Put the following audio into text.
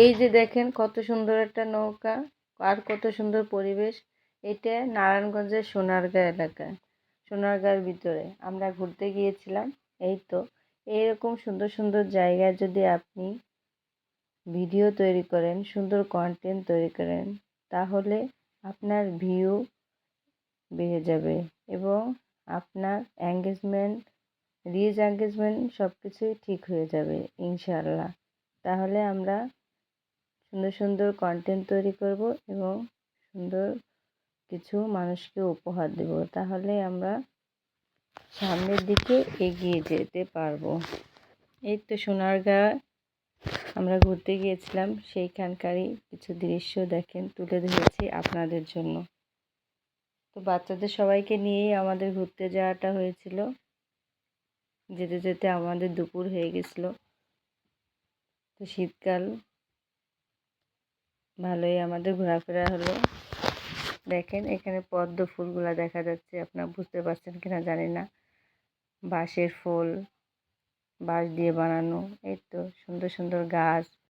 এই যে দেখেন কত সুন্দর একটা নৌকা আর কত সুন্দর পরিবেশ। এটা নারায়ণগঞ্জের সোনারগাঁ এলাকায় সোনারগাঁর ভিতরে। আমরা ঘুরতে গিয়েছিলাম, এই তো। এইরকম সুন্দর সুন্দর জায়গায় যদি আপনি ভিডিও তৈরি করেন, সুন্দর কন্টেন্ট তৈরি করেন, তাহলে আপনার ভিউ বেড়ে যাবে এবং আপনার এঙ্গেজমেন্ট রিচ এঙ্গেজমেন্ট সব কিছুই ঠিক হয়ে যাবে, ইনশাআল্লাহ। তাহলে আমরা সুন্দর সুন্দর কন্টেন্ট তৈরি করব এবং সুন্দর কিছু মানুষকে উপহার দেব। তাহলে আমরা সামনের দিকে এগিয়ে যেতে পারব। এই তো সোনারগাঁ, আমরা ঘুরতে গিয়েছিলাম। সেইখানকারই কিছু দৃশ্য দেখেন, তুলে ধরেছি আপনাদের জন্য। তো বাচ্চাদের সবাইকে নিয়েই আমাদের ঘুরতে যাওয়াটা হয়েছিল। যেতে যেতে আমাদের দুপুর হয়ে গেছিল। তো শীতকাল। ভালোই আমাদের ঘোরাফেরা হলো। দেখেন এখানে পদ্ম ফুলগুলা দেখা যাচ্ছে, আপনারা বুঝতে পারছেন কিনা জানি না। বাঁশের ফুল, বাঁশ দিয়ে বানানো, এই তো সুন্দর সুন্দর গাছ।